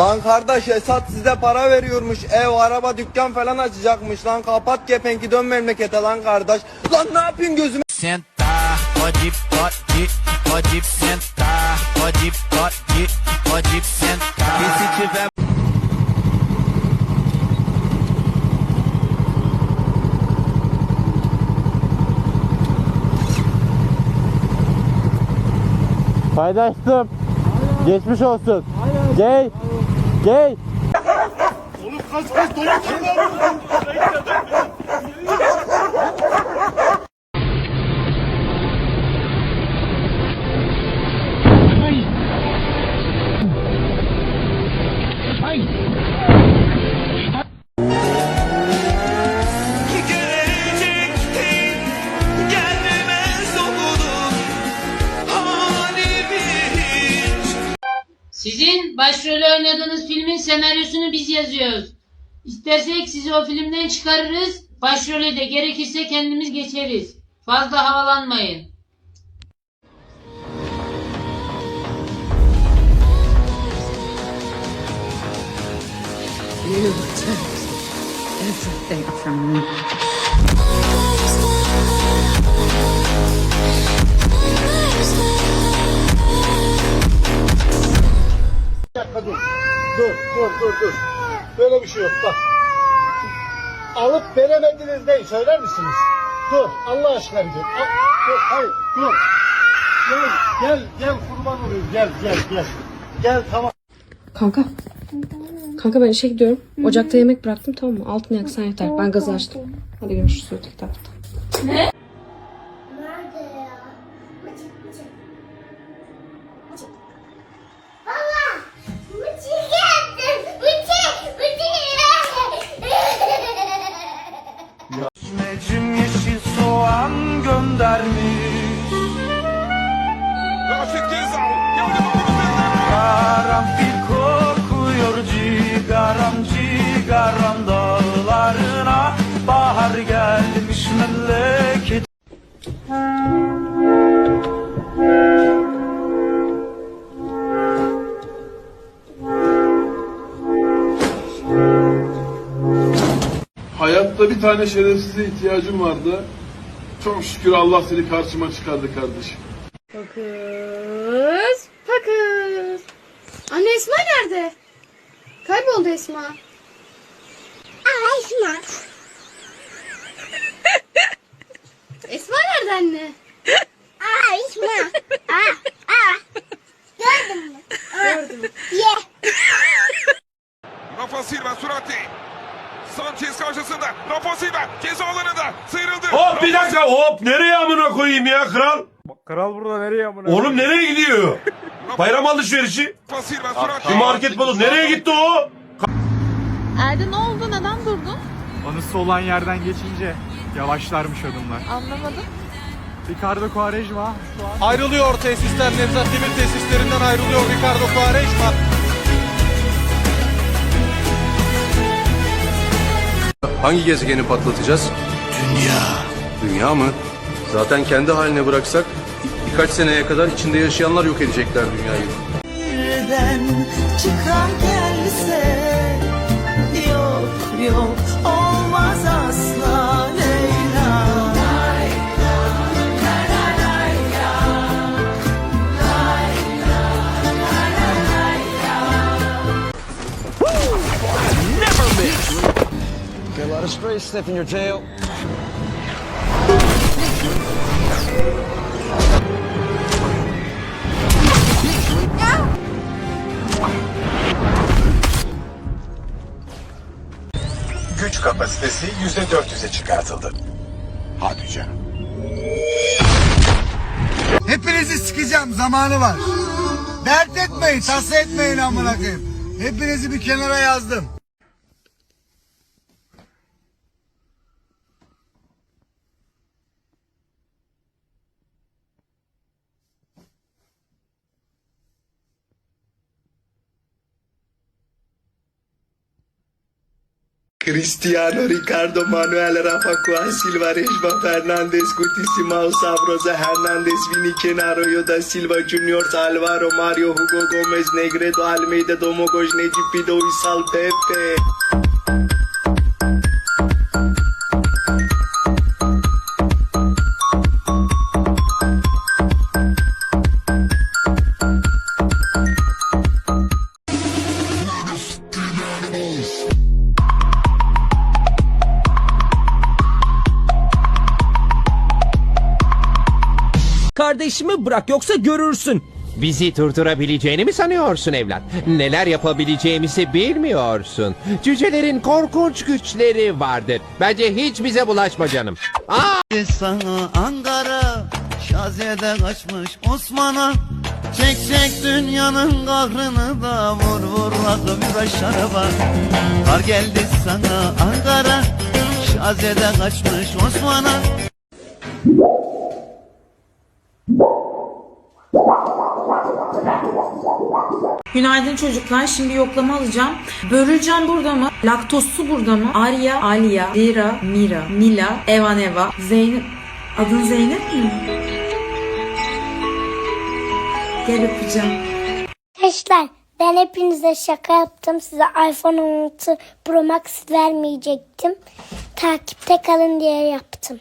Lan kardeş Esat size para veriyormuş. Ev, araba, dükkan falan açacakmış. Lan kapat kepenki dön memlekete lan kardeş. Lan ne yapıyorsun gözüme? Senta, pode, pode, pode sentar, pode, pode, pode sentar. E se tiver Paylaştım. Geçmiş olsun. Gey. Gey. gelecektin başrolü oynadığınız filmin senaryosunu biz yazıyoruz. İstersek sizi o filmden çıkarırız, başrolü de gerekirse kendimiz geçeriz. Fazla havalanmayın. You took everything from me. Dur, dur, dur, dur. Böyle bir şey yok bak. Alıp veremediniz değil, söyler misiniz? Dur, Allah aşkına bir dur. Al, dur, hayır, dur. Gel, gel, gel kurban olayım, gel, gel, gel. Gel, tamam. Kanka. Kanka ben işe gidiyorum. Ocakta yemek bıraktım tamam mı? Altını yaksan yeter. Ben gazı açtım. Hadi görüşürüz öteki tarafta. Nerede Karanfil korkuyor cigaram cigaram dağlarına Bahar gelmiş memleket Hayatta bir tane şerefsize ihtiyacım vardı. Çok şükür Allah seni karşıma çıkardı kardeşim. Kız, pakız. Anne Esma nerede? Kayboldu Esma. Aa Esma! Esma nerede anne? Aa Esma! Aa! Aa! Gördün mü? Gördüm. Ye! Rafa Silva süratli. Sanchez karşısında. Rafa Silva ceza alanında sıyrıldı. Hop bir dakika hop nereye amına koyayım ya kral? Kral burada nereye amına? Oğlum nereye gidiyor? Bayram alışverişi. Bir market balı nereye gitti o? Erde ne oldu? Neden durdun? Anısı olan yerden geçince yavaşlarmış adımlar. Anlamadım. Ricardo Quaresma şu an Ayrılıyor tesisler Nevzat Demir tesislerinden ayrılıyor Ricardo Quaresma. Hangi gezegeni patlatacağız? Dünya. Dünya mı? Zaten kendi haline bıraksak birkaç seneye kadar içinde yaşayanlar yok edecekler dünyayı. Birden çıkar gelse Yok yok olmaz asla Leyla Get a lot of spray stuff in your tail. Kapasitesi %400'e çıkartıldı. Hadi canım. Hepinizi sikeceğim, zamanı var. Dert etmeyin, tasa etmeyin amına koyayım. Hepinizi bir kenara yazdım. Cristiano Ricardo Manuel Rafa Juan Silva Rejma Fernandez Guti Simao Sabrosa Hernandez Vini Kenaro Yoda Silva Junior Alvaro Mario Hugo Gomez Negredo Almeida Domogoj Necip Pido Isal Pepe Kardeşimi bırak yoksa görürsün. Bizi durdurabileceğini mi sanıyorsun evlat? Neler yapabileceğimizi bilmiyorsun. Cücelerin korkunç güçleri vardır. Bence hiç bize bulaşma canım. Aa! Sana Ankara Şaziye'de kaçmış Osman'a Çek çek dünyanın kahrını da Vur vur akı bir şaraba Kar geldi sana Ankara Şaziye'de kaçmış Osman'a Günaydın çocuklar. Şimdi yoklama alacağım. Börülcan burada mı? Laktozsu burada mı? Arya, Aliya, Lira, Mira, Mila, Evan Eva, Zeynep. Adın Zeynep mi? Gel öpeceğim. Arkadaşlar ben hepinize şaka yaptım. Size iPhone 16 Pro Max vermeyecektim. Takipte kalın diye yaptım.